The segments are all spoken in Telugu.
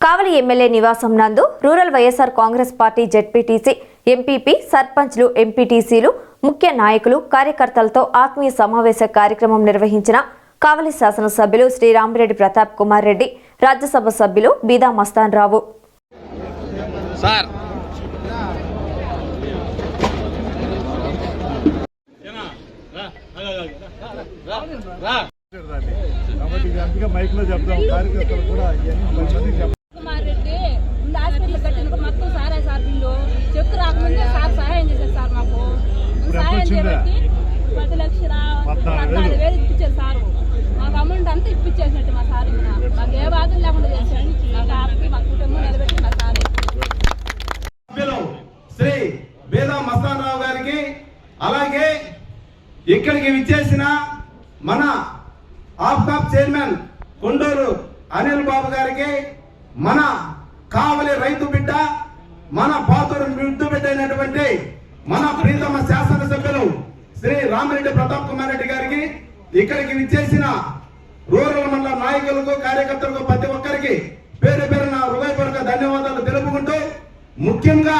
కావలి ఎమ్మెల్యే నివాసం నందు rural YSR Congress party ZPTC MPP సర్పంచ్లు ఎంపీటీసీలు ముఖ్య నాయకులు కార్యకర్తలతో ఆత్మీయ సమావేశ కార్యక్రమం నిర్వహించిన కావలి శాసనసభ్యులు శ్రీ రామిరెడ్డి ప్రతాప్ కుమార్ రెడ్డి రాజ్యసభ సభ్యులు బీదా మస్తాన్ రావు. మైక్లో చెప్తాం కార్యకర్తలు కూడా కుమార్ రెడ్డి ముందు హాస్పిటల్ కట్టిన మొత్తం సారే సార్ బిల్లు చెక్ రాకముందే సార్ సహాయం చేశారు సార్ మాకు సహాయం? చేయబట్టి పది లక్షల పద్నాలుగు వేలు. ఇప్పించారు సార్ మాకు అమౌంట్ అంతా ఇప్పించేసినట్టు మా సార్ ఇంకా. మాకు ఏ బాధలు లేకుండా చేశాడు మాకు ఆపి మా కుటుంబం నిలబెట్టి మా సార్ శ్రీ బేదా మస్తాన్ రావు గారికి అలాగే ఇక్కడికి విచ్చేసిన మన ఆఫ్కాప్ చైర్మన్ కొండూరు అనిల్ బాబు గారికి మన కావలి రైతు బిడ్డ మన పాత్ర మిద్దు బిడ్డ అయినటువంటి మన ప్రీతమ శాసనసభ్యులు శ్రీ రామిరెడ్డి ప్రతాప్ కుమార్ రెడ్డి గారికి ఇక్కడికి విచ్చేసిన రూరల్ మండల నాయకులకు కార్యకర్తలకు ప్రతి ఒక్కరికి పేరు పేరున హృదయపూర్వక ధన్యవాదాలు తెలుపుకుంటూ ముఖ్యంగా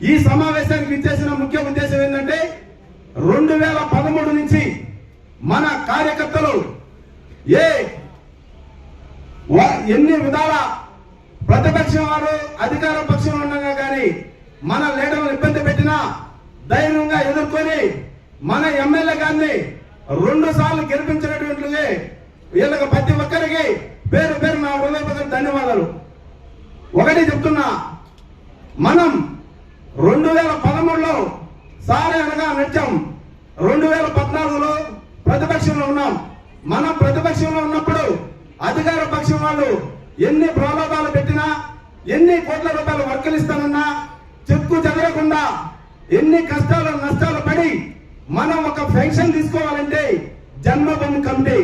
ఈ సమావేశానికి విచ్చేసిన ముఖ్య ఉద్దేశం ఏంటంటే రెండు వేల పదమూడు నుంచి మన కార్యకర్తలు ఏ ఎన్ని విధాల ప్రతిపక్షం వారు అధికార పక్షం ఉండగా కానీ మన లీడర్లు ఇబ్బంది పెట్టినా ధైర్యంగా ఎదుర్కొని మన ఎమ్మెల్యే గారిని రెండు సార్లు గెలిపించినటువంటి వీళ్ళకి ప్రతి ఒక్కరికి పేరు పేరు నా హృదయపూర్వక ధన్యవాదాలు. ఒకటి చెప్తున్నా మనం రెండు వేల పదమూడులో సారే అనగా నడిచాం. రెండు వేల పద్నాలుగులో ప్రతిపక్షంలో ఉన్నాం. మనం ప్రతిపక్షంలో ఉన్నప్పుడు అధికార పక్షం వాళ్ళు ఎన్ని ప్రలోభాలు పెట్టినా ఎన్ని కోట్ల రూపాయలు వర్కలిస్తానన్నా చెక్కు చెదరకుండా ఎన్ని కష్టాలు నష్టాలు పడి మనం ఒక పెన్షన్ తీసుకోవాలంటే జన్మభూమి కమిటీ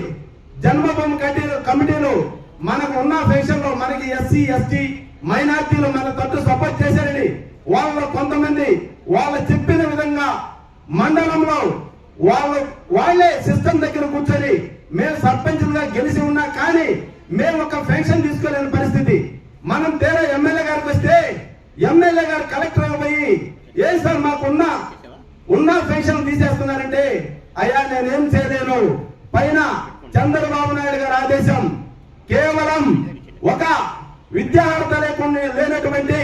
జన్మభూమి కమిటీ కమిటీలు మనకు ఉన్న పెన్షన్లో మనకి ఎస్సీ ఎస్టీ మైనార్టీలు మన తట్టు సపోర్ట్ చేశారని వాళ్ళ కొంతమంది వాళ్ళు చెప్పిన విధంగా మండలంలో వాళ్ళు వాళ్ళే సిస్టమ్ దగ్గర కూర్చొని మేము సర్పంచులుగా గెలిచి ఉన్నా కానీ మేము ఒక పెన్షన్ తీసుకోలేని పరిస్థితి. మనం తేరా ఎమ్మెల్యే గారికి వస్తే ఎమ్మెల్యే గారు కలెక్టర్ పోయి ఏ సార్ మాకున్న ఉన్న పెన్షన్ తీసేస్తున్నారంటే అయ్యా నేనేం చేయలేను. పైన చంద్రబాబు నాయుడు గారి ఆదేశం కేవలం ఒక విద్యార్హత లేకుండా లేనటువంటి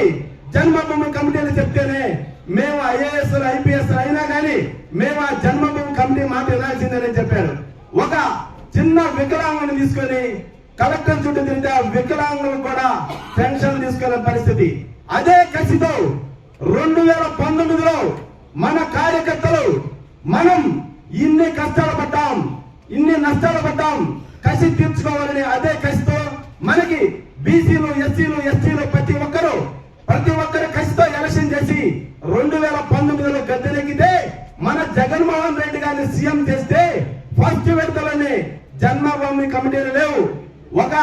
జన్మభూమి కమిటీలు చెప్తేనే మేము ఐఏఎస్ ఐపీఎస్ అయినా కానీ మేము ఆ జన్మభూమి కమిటీ మాట వినాల్సిందని చెప్పారు. ఒక చిన్న వికలాంగుని తీసుకొని కలెక్టర్ చుట్టూ తిరిగితే ఆ వికలాంగులు కూడా పెన్షన్ తీసుకునే పరిస్థితి. అదే కసితో రెండు వేల పంతొమ్మిదిలో మన కార్యకర్తలు మనం ఇన్ని కష్టాలు పడ్డాం ఇన్ని నష్టాలు పడ్డాం కసి తీర్చుకోవాలని అదే కసితో మనకి బీసీలు ఎస్సీలు ఎస్టీలు ప్రతి ఒక్కరు ప్రతి ఒక్కరు కసితో ఎలక్షన్ చేసి రెండు వేల పంతొమ్మిదిలో గద్దెనెక్కితే మన జగన్మోహన్ రెడ్డి గారిని సీఎం చేస్తే ఫస్ట్ విడతలని జన్మభూమి కమిటీలు లేవు. ఒక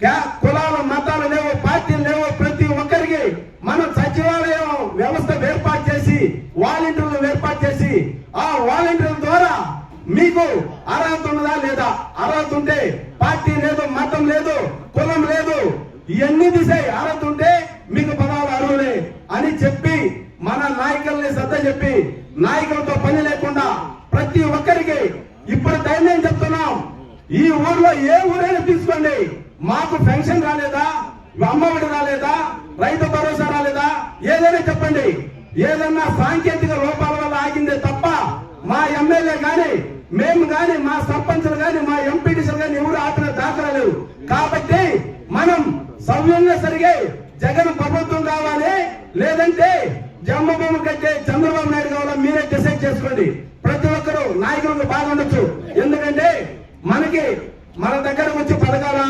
క్యా- కులాలు మతాలు లేవు పార్టీలు లేవు. ప్రతి ఒక్కరికి మన సచివాలయం వ్యవస్థ ఏర్పాటు చేసి వాలంటీర్లు ఏర్పాటు చేసి ఆ వాలంటీర్ల ద్వారా మీకు అర్హత ఉన్నదా లేదా? అర్హత ఉంటే పార్టీ లేదు మతం లేదు కులం లేదు. ఇవన్నీ తీసాయి అర్హత ఉంటే నాయకుల్ని చెప్పి నాయకులతో పని లేకుండా ప్రతి ఒక్కరికి ఇప్పుడు ధైర్యం చెప్తున్నాం. ఈ ఊర్లో ఏ ఊరైనా తీసుకోండి. మాకు పెన్షన్ రాలేదా? అమ్మఒడి రాలేదా? రైతు భరోసా రాలేదా? ఏదైనా చెప్పండి. ఏదన్నా సాంకేతిక లోపాల వల్ల ఆగిందే తప్ప మా ఎమ్మెల్యే గాని మేము గాని మా సర్పంచులు గాని మా ఎంపీటీసీలు గాని ఎవరు ఆపిన దాఖలా కాబట్టి మనం సవ్యంగా సరిగే జగన్ ప్రభుత్వం కావాలి. లేదంటే జన్మభూమి కంటే చంద్రబాబు నాయుడు కావాలా మీరే డిసైడ్ చేసుకోండి. ప్రతి ఒక్కరు నాయకులకు బాగుండొచ్చు ఎందుకంటే మనకి మన దగ్గర వచ్చి పథకాల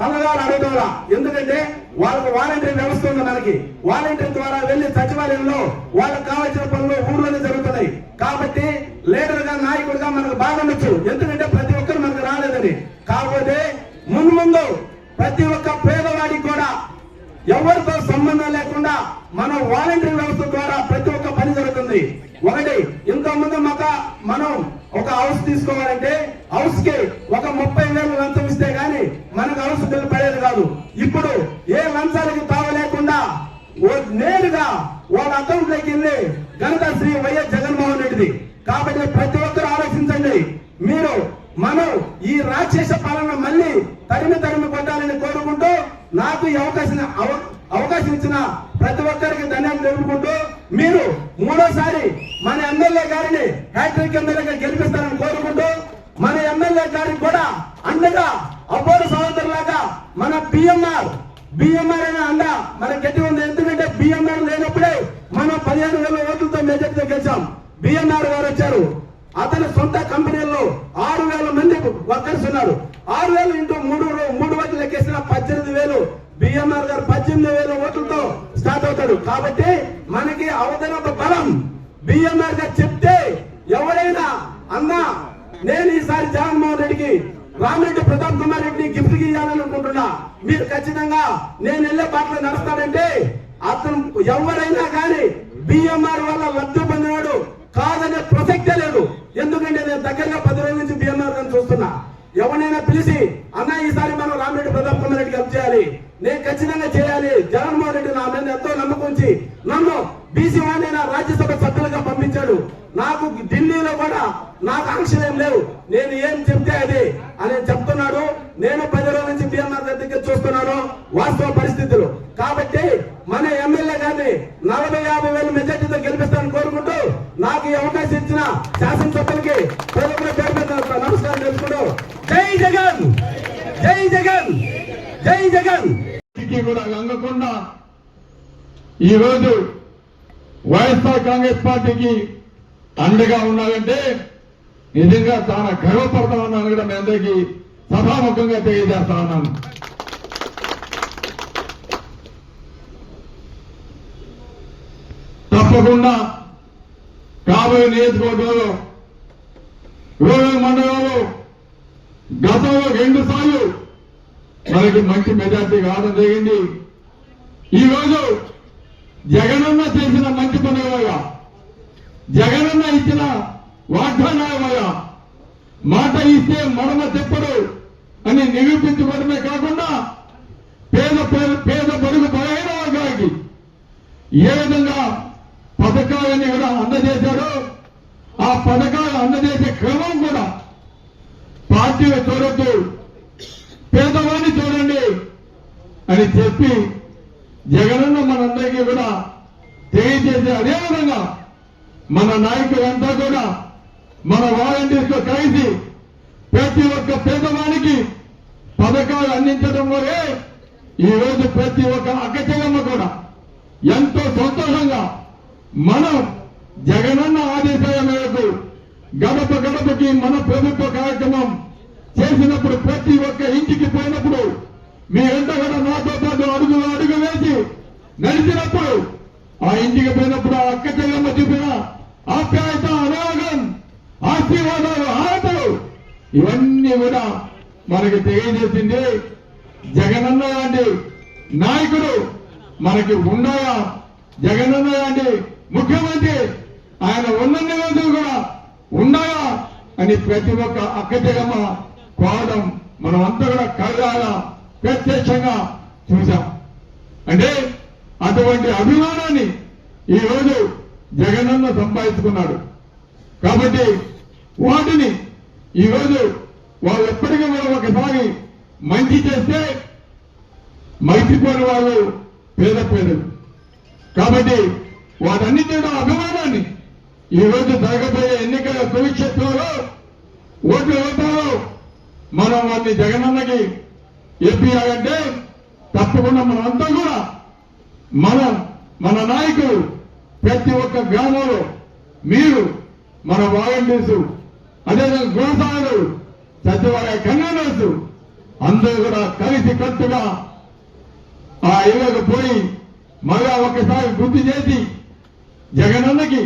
పథకాలు అడగడంలా ఎందుకంటే వాళ్ళకు వాలంటీర్ వ్యవస్థ ఉంది మనకి. వాలంటీర్ ద్వారా వెళ్ళి సచివాలయంలో వాళ్ళకి కావాల్సిన పనులు ఊర్లోనే జరుగుతున్నాయి. కాబట్టి లీడర్గా నాయకుడిగా మనకు బాగుండొచ్చు ఎందుకంటే ప్రతి ఒక్కరు మనకు రాలేదని. కాకపోతే ముందు ముందు ప్రతి ఒక్క పేదవాడికి కూడా ఎవరితో సంబంధం లేకుండా మన వాలంటీర్ వ్యవస్థ ద్వారా ప్రతి ఒక్క పని జరుగుతుంది. ఒకటి ఇంత ముందు మాక మనం ఒక హౌస్ తీసుకోవాలంటే హౌస్కి ఒక ముప్పై వేలు లంచం ఇస్తే గానీ మనకు హౌస్ బిల్లు పడేది కాదు. ఇప్పుడు ఏ లంచాలకి తావలేకుండా ఓ- నేరుగా వాళ్ళ అకౌంట్లోకి వెళ్ళి ఘనత శ్రీ వైఎస్ జగన్మోహన్ రెడ్డిది. కాబట్టి ప్రతి ఒక్కరు ఆలోచించండి. మీరు మనం ఈ రాక్షస పాలన మళ్ళీ తరిమి తరిమి కొట్టాలని కోరుకుంటూ నాకు ఈ అవకాశం అవ- అవకాశం ఇచ్చిన ప్రతి ఒక్కరికి ధన్యవాదాలు తెలుపుకుంటూ మీరు మూడోసారి మన ఎమ్మెల్యే గారిని హ్యాట్రిక్ ఎమ్మెల్యేగా గెలిపిస్తారని కోరుకుంటూ మన ఎమ్మెల్యే గారికి కూడా అండగా అబ్బోడు సహోదరులాగా మన బిఎంఆర్ బిఎంఆర్ అనే అండ మన గట్టి ఉంది. ఎందుకంటే బిఎంఆర్ లేనప్పుడే మనం పదిహేను వేల ఓట్లతో మెజార్టీతో గెలిచాం. బిఎంఆర్ గారు వచ్చారు. అతని సొంత కంపెనీల్లో ఆరు వేల మంది వర్కర్స్ ఉన్నారు. ఆరు వేలు ఇంటూ మూడు మూడు ఓట్లు లెక్కేసిన బిఎంఆర్ గారు పద్దెనిమిది వేల ఓట్లతో స్టార్ట్ అవుతాడు. కాబట్టి మనకి అవతరపు బలం బిఎంఆర్ గారు చెప్తే ఎవరైనా అన్నా నేను ఈసారి జగన్మోహన్ రెడ్డికి రామిరెడ్డి ప్రతాప్ కుమార్ రెడ్డిని గిఫ్ట్ ఇవ్వాలని అనుకుంటున్నా మీరు ఖచ్చితంగా నేను వెళ్ళే పాటలు నడుస్తాడంటే అతను ఎవరైనా కానీ బిఎంఆర్ వల్ల లబ్ధి పొందినాడు కాదనే ప్రసక్తే లేదు. ఎందుకంటే నేను దగ్గరగా పది రోజుల నుంచి బిఎంఆర్ గారిని చూస్తున్నా. ఎవరైనా పిలిచి జగన్మోహన్ రెడ్డి నా మీద ఎంతో నమ్మకం ఉంచి నన్ను బీసీ వాడిని నా రాజ్యసభ సభ్యులుగా పంపించాడు. నాకు ఢిల్లీలో కూడా నాకు ఆంక్షలు ఏం లేవు. నేను ఏం చెప్తే అది అని చెప్తున్నాడు. నేను పది రోజుల నుంచి బిఎంఆర్ గారి దగ్గర చూస్తున్నాను. వాస్తవ పరిస్థితులు. కాబట్టి మన ఎమ్మెల్యే గారిని నలభై యాభై వేల మెజార్టీతో గెలిపిస్తానని కోరుకుంటూ నాకు ఈ అవకాశం ఇచ్చిన శాసనసభ్యులకి ప్రజల పేరు మీద నమస్కారం తెలుసుకుంటూ జై జగన్! జై జగన్! జై జగన్! కి కూడా లొంగకుండా ఈరోజు వైఎస్ఆర్ కాంగ్రెస్ పార్టీకి అండగా ఉన్నారంటే నిజంగా చాలా గర్వపడతా ఉన్నాను కూడా మీ అందరికీ సభాముఖంగా తెలియజేస్తా ఉన్నాను. తప్పకుండా కాబోయే నియోజకవర్గంలో రూరల్ మండలంలో గతంలో రెండు సార్లు మనకి మంచి మెజార్టీ కావడం జరిగింది. ఈ రోజు జగనన్న చేసిన మంచి పనుల జగనన్న ఇచ్చిన వాగ్దానాల మాట ఇస్తే మడమ తెప్పడు అని నిరూపించుకోవడమే కాకుండా పేద పేద- పేద బలహీన వర్గానికి ఏ విధంగా పథకాలని కూడా అందజేశాడో ఆ పథకాలు అందజేసే క్రమం కూడా పార్టీ చూడొద్దు పేదవాడిని చూడండి అని చెప్పి జగనన్న మనందరికీ కూడా తెలియజేసే అదేవిధంగా మన నాయకులంతా కూడా మన వాలంటీర్స్తో కలిసి ప్రతి ఒక్క పేదవానికి పథకాలు అందించడం వల్లే ఈ రోజు ప్రతి ఒక్క అక్కచెల్లమ్మ కూడా ఎంతో సంతోషంగా మనం జగనన్న ఆదేశాల మేరకు గడప గడపకి మన ప్రభుత్వ కార్యక్రమం చేసినప్పుడు ప్రతి ఒక్క ఇంటికి పోయినప్పుడు మీ వెంట కూడా నాతో పాటు అడుగు అడుగు వేసి నడిచినప్పుడు ఆ ఇంటికి పోయినప్పుడు ఆ అక్క చెల్లెమ్మ చూపిన ఆప్యాయత అనురాగం ఆశీర్వాదాలు ఆటలు ఇవన్నీ కూడా మనకి తెలియజేసింది జగనన్న లాంటి నాయకుడు మనకి ఉన్నాయా జగనన్న లాంటి ముఖ్యమంత్రి ఆయన ఉన్న రోజులు కూడా ఉన్నాయా అని ప్రతి ఒక్క అక్క జగమ్మ కోరడం మనం అంతా కూడా కలగాల ప్రత్యక్షంగా చూశాం. అంటే అటువంటి అభిమానాన్ని ఈ రోజు జగనన్న సంపాదించుకున్నాడు. కాబట్టి వాటిని ఈ రోజు వాళ్ళు ఎప్పటికీ మనం ఒకసారి మంచి చేస్తే మైచిపోయిన వాళ్ళు పేద పేదలు. కాబట్టి వాటన్నిటి అభిమానాన్ని ఈ రోజు జరగబోయే ఎన్నికల కురుక్షేత్రంలో ఓట్లు వేస్తారో మనం వారిని జగనన్నకి ఏపీయాలంటే తప్పకుండా మనం అంతా కూడా మనం మన నాయకులు ప్రతి ఒక్క గ్రామంలో మీరు మన వాలంటీర్స్ అదేవిధంగా గృహసారులు సచివాలయ కన్వీనర్స్ అందరూ కూడా కలిసి కట్టుగా ఆ ఇళ్ళకు పోయి మళ్ళా ఒకసారి గుర్తు చేసి జగనన్నకి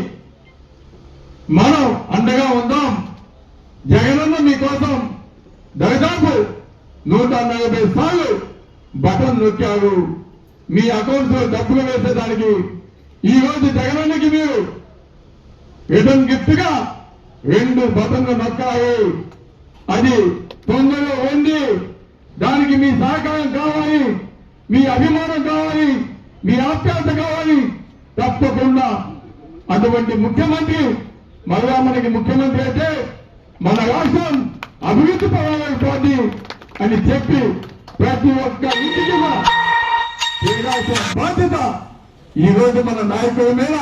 మనం అండగా ఉందాం. జగనన్న మీకోసం దాదాపు నూట నలభై సార్లు బటన్ నొక్కారు. మీ అకౌంట్స్లో డబ్బులు వేసేదానికి ఈ రోజు జగనన్నకి మీరు రిటర్న్ గిఫ్ట్గా రెండు బటన్లు నొక్కాయి అది తొందరలో ఉంది. దానికి మీ సహకారం కావాలి మీ అభిమానం కావాలి మీ ఆప్యాయత కావాలి. తప్పకుండా అటువంటి ముఖ్యమంత్రి మళ్ళా మనకి ముఖ్యమంత్రి అయితే మన రాష్ట్రం అభివృద్ధి పడాలనుకోండి అని చెప్పి ప్రతి ఒక్క ఇంటికి కూడా చేయాల్సిన బాధ్యత ఈ రోజు మన నాయకుల మీద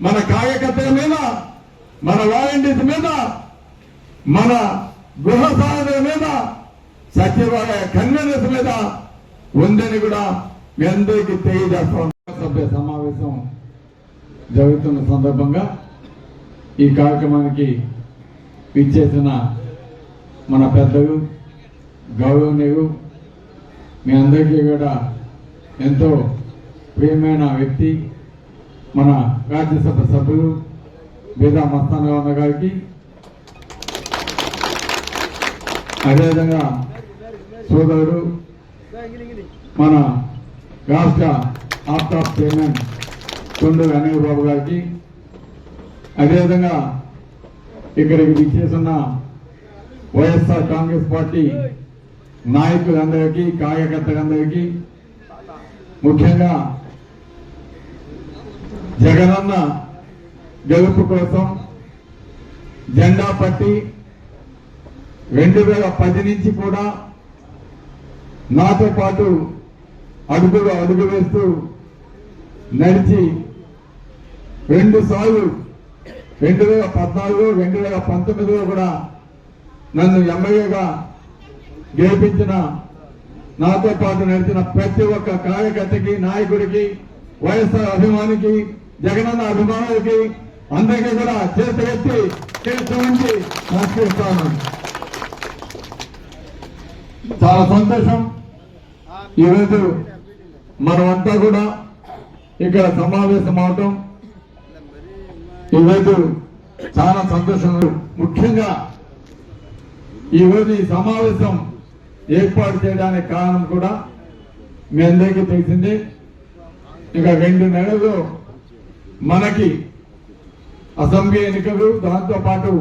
మన కార్యకర్తల మీద మన వాలంటీర్స్ మీద మన గృహ సాధన మీద సచివాలయ కన్వీనర్స్ మీద ఉందని కూడా మీ అందరికీ తెలియజేస్తాం సభ్య సమావేశం జరుగుతున్న సందర్భంగా ఈ కార్యక్రమానికి ఇచ్చేసిన మన పెద్దలు గౌరవనీయులు మీ అందరికీ కూడా ఎంతో ప్రియమైన వ్యక్తి మన రాజ్యసభ సభ్యులు బీదా మస్తానగౌడ గారికి. అదేవిధంగా సోదరుడు మన రాష్ట్ర ఆఫ్టాప్ చైర్మన్ కొండూరు అనిల్ బాబు గారికి. అదేవిధంగా ఇక్కడికి విచ్చేసిన వైఎస్ఆర్ కాంగ్రెస్ పార్టీ నాయకులందరికీ కార్యకర్తలందరికీ ముఖ్యంగా జగనన్న గెలుపు కోసం జెండా పట్టి రెండు వేల పది నుంచి కూడా నాతో పాటు అడుగులు అడుగు వేస్తూ నడిచి రెండు సార్లు రెండు వేల పద్నాలుగు రెండు వేల పంతొమ్మిదిలో కూడా నన్ను ఎమ్మెల్యేగా గెలిపించిన నాతో పాటు నడిచిన ప్రతి ఒక్క కార్యకర్తకి నాయకుడికి వైఎస్ఆర్ అభిమానికి జగనన్న అభిమానులకి అందరికీ కూడా చేతి ఎత్తి చేతి నమస్కరిస్తాను. చాలా సంతోషం. ఈరోజు మనమంతా కూడా ఇక్కడ సమావేశం అవటం. ఈరోజు చాలా సంతోషం. ముఖ్యంగా ఈరోజు ఈ సమావేశం ఏర్పాటు చేయడానికి కారణం కూడా మీ అందరికీ తెలిసిందే. ఇక రెండు నెలలు మనకి అసెంబ్లీ ఎన్నికలు దాంతో పాటు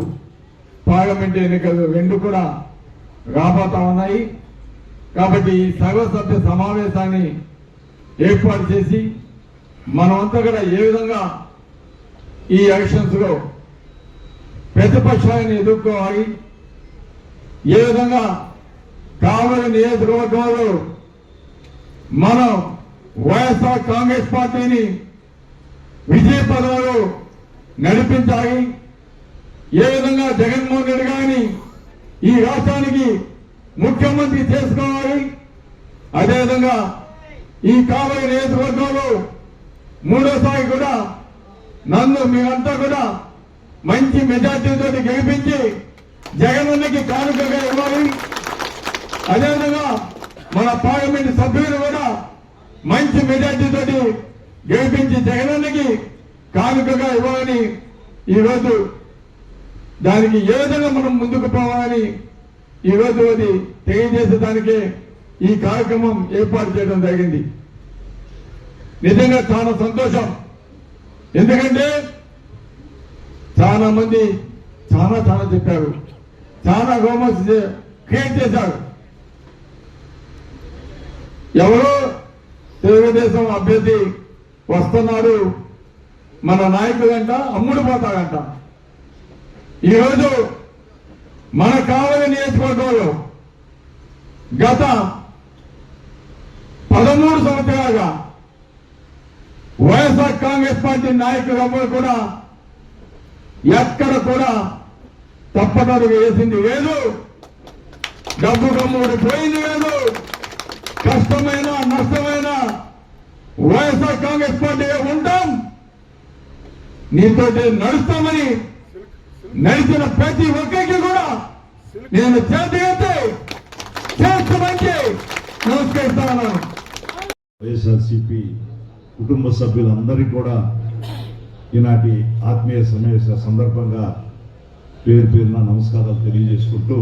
పార్లమెంట్ ఎన్నికలు రెండు కూడా రాబోతా ఉన్నాయి. కాబట్టి ఈ సర్వసభ్య సమావేశాన్ని ఏర్పాటు చేసి మనమంతా కూడా ఏ విధంగా ఈ ఎలక్షన్స్లో ప్రతిపక్షాలను ఎదుర్కోవాలి ఏ విధంగా కావలి నియోజకవర్గంలో మనం వైఎస్ఆర్ కాంగ్రెస్ పార్టీని విజయ పదవులు నడిపించాలి. ఏ విధంగా జగన్మోహన్ రెడ్డి గారిని ఈ రాష్ట్రానికి ముఖ్యమంత్రి చేసుకోవాలి. అదేవిధంగా ఈ కావలి నియోజకవర్గంలో మూడోసారి కూడా నన్ను మీరంతా కూడా మంచి మెజార్టీతో గెలిపించి జగనన్నకి కానుకగా ఇవ్వాలి. అదేవిధంగా మన పార్లమెంట్ సభ్యులు కూడా మంచి మెజార్టీతో గెలిపించి జగనన్నకి కానుకగా ఇవ్వాలని ఈరోజు దానికి ఏ విధంగా మనం ముందుకు పోవాలని ఈరోజు అది తెలియజేసేదానికే ఈ కార్యక్రమం ఏర్పాటు చేయడం జరిగింది. నిజంగా చాలా సంతోషం. ఎందుకంటే చాలా మంది చాలా చాలా చెప్పారు. చాలా గోమస్ క్రియేట్ చేశారు. ఎవరో తెలుగుదేశం అభ్యర్థి వస్తున్నాడు మన నాయకుడంట అమ్ముడు పోతాడంట ఈరోజు మన కావలి నియోజకవర్గంలో గత పదమూడు సంవత్సరాలుగా వైఎస్ఆర్ కాంగ్రెస్ పార్టీ నాయకులు కూడా ఎక్కడ కూడా తప్పటడుగు వేసింది లేదు. డబ్బు కమ్ముడు పోయింది లేదు. కష్టమైన నష్టమైన వైఎస్ఆర్ కాంగ్రెస్ పార్టీగా ఉంటాం. నీతోటి నడుస్తామని నడిచిన ప్రతి ఒక్కరికి కూడా నేను చేతి ఎత్తి చేస్తామని నమస్కరిస్తాను. వైఎస్ఆర్సిపి కుటుంబ సభ్యులందరికీ కూడా ఈనాటి ఆత్మీయ సమావేశ సందర్భంగా పేరు పేరున నమస్కారాలు తెలియజేసుకుంటూ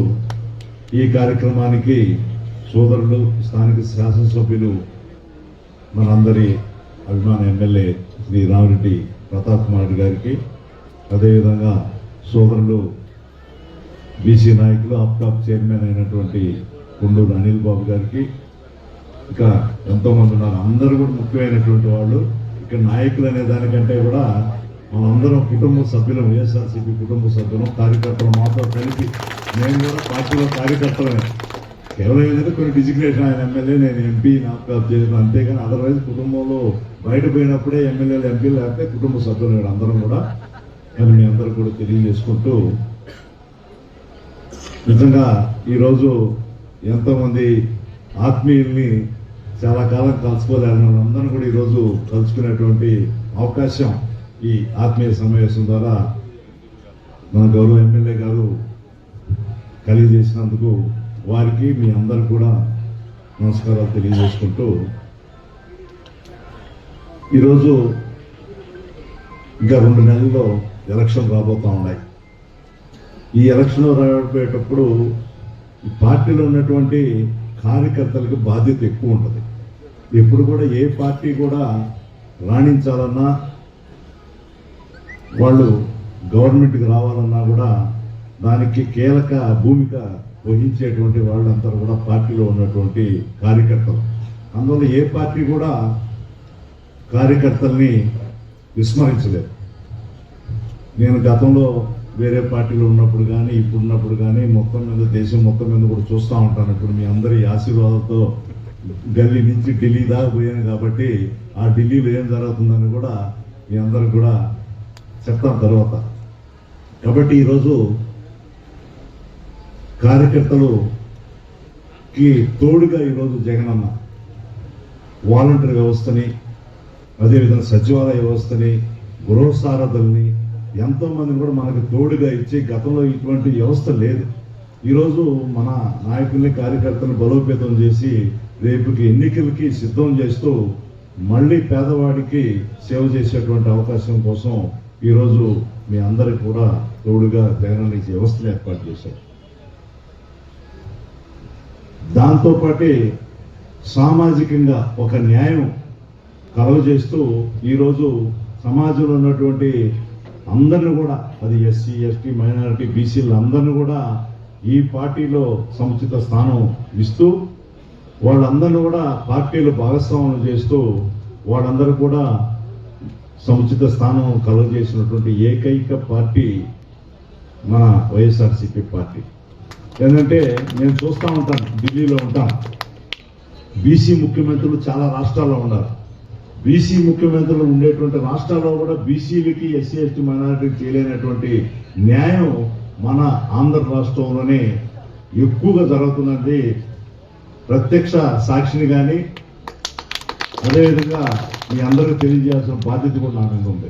ఈ కార్యక్రమానికి సోదరులు స్థానిక శాసనసభ్యులు మనందరి అభిమాన ఎమ్మెల్యే శ్రీ రామిరెడ్డి ప్రతాప్ కుమార్ రెడ్డి గారికి అదేవిధంగా సోదరులు బీసీ నాయకులు ఆప్టాప్ చైర్మన్ అయినటువంటి కొండూరు అనిల్ బాబు గారికి ఇంకా ఎంతోమంది ఉన్నారు. అందరూ కూడా ముఖ్యమైనటువంటి వాళ్ళు. ఇక్కడ నాయకులు అనే దానికంటే కూడా మనందరం కుటుంబ సభ్యులం వైఎస్ఆర్సీపీ కుటుంబ సభ్యులం కార్యకర్తలు మాతో కలిపి నేను కూడా పార్టీలో కార్యకర్తలమే. కేవలం ఏంటంటే కొన్ని డిజిగ్నేషన్ ఆయన ఎమ్మెల్యే నేను ఎంపీ నాకు చేయడం అంతేగాని అదర్వైజ్ కుటుంబంలో బయట పోయినప్పుడే ఎమ్మెల్యేలు ఎంపీలు లేకపోతే కుటుంబ సభ్యులు అందరం కూడా నేను మీ అందరూ కూడా తెలియజేసుకుంటూ నిజంగా ఈరోజు ఎంతోమంది ఆత్మీయుల్ని చాలా కాలం కలుసుకోలేని అందరం కూడా ఈరోజు కలుసుకునేటువంటి అవకాశం ఈ ఆత్మీయ సమావేశం ద్వారా మన గౌరవ ఎమ్మెల్యే గారు కలిగజేసినందుకు వారికి మీ అందరు కూడా నమస్కారాలు తెలియజేసుకుంటూ ఈరోజు ఇంకా రెండు నెలల్లో ఎలక్షన్ రాబోతూ ఉన్నాయి. ఈ ఎలక్షన్ రాబోయేటప్పుడు ఈ పార్టీలో ఉన్నటువంటి కార్యకర్తలకు బాధ్యత ఎక్కువ ఉంటుంది. ఎప్పుడు కూడా ఏ పార్టీ కూడా రాణించాలన్నా వాళ్ళు గవర్నమెంట్కి రావాలన్నా కూడా దానికి కీలక భూమిక వహించేటువంటి వాళ్ళంతా కూడా పార్టీలో ఉన్నటువంటి కార్యకర్తలు. అందువల్ల ఏ పార్టీ కూడా కార్యకర్తల్ని విస్మరించలేదు. నేను గతంలో వేరే పార్టీలో ఉన్నప్పుడు కానీ ఇప్పుడు ఉన్నప్పుడు కానీ మొత్తం మీద దేశం మొత్తం మీద కూడా చూస్తూ ఉంటాను. ఇప్పుడు మీ అందరి ఆశీర్వాదంతో గల్లీ నుంచి ఢిల్లీ దాకా పోయాను కాబట్టి ఆ ఢిల్లీలో ఏం జరుగుతుందని కూడా మీ అందరికి కూడా చెప్తాం తర్వాత. కాబట్టి ఈరోజు కార్యకర్తలుకి తోడుగా ఈరోజు జగనన్న వాలంటీర్ వ్యవస్థని అదేవిధంగా సచివాలయ వ్యవస్థని గృహ ఎంతోమందిని ఎంతో కూడా మనకు తోడుగా ఇచ్చి గతంలో ఇటువంటి వ్యవస్థ లేదు. ఈరోజు మన నాయకుల్ని కార్యకర్తలను బలోపేతం చేసి రేపుకి ఎన్నికలకి సిద్ధం చేస్తూ మళ్ళీ పేదవాడికి సేవ చేసేటువంటి అవకాశం కోసం ఈరోజు మీ అందరికి కూడా తోడుగా జగన్ ఈ వ్యవస్థను ఏర్పాటు చేశారు. దాంతోపాటే సామాజికంగా ఒక న్యాయం కలుగజేస్తూ ఈరోజు సమాజంలో ఉన్నటువంటి అందరిని కూడా అది ఎస్సీ ఎస్టీ మైనారిటీ బీసీలు అందరిని కూడా ఈ పార్టీలో సముచిత స్థానం ఇస్తూ వాళ్ళందరిని కూడా పార్టీలో భాగస్వామ్యం చేస్తూ వాళ్ళందరూ కూడా సముచిత స్థానం కలుగజేసినటువంటి ఏకైక పార్టీ మన వైఎస్ఆర్సీపీ పార్టీ. ఏంటంటే నేను చూస్తూ ఉంటాను ఢిల్లీలో ఉంటాను. బీసీ ముఖ్యమంత్రులు చాలా రాష్ట్రాల్లో ఉన్నారు. బీసీ ముఖ్యమంత్రులు ఉండేటువంటి రాష్ట్రాల్లో కూడా బీసీలకి ఎస్సీ ఎస్టీ మైనారిటీకి చేయలేనటువంటి న్యాయం మన ఆంధ్ర రాష్ట్రంలోనే ఎక్కువగా జరుగుతున్నది. ప్రత్యక్ష సాక్షిని కానీ అదేవిధంగా మీ అందరికీ తెలియజేయాల్సిన బాధ్యత కూడా నా ఉంది.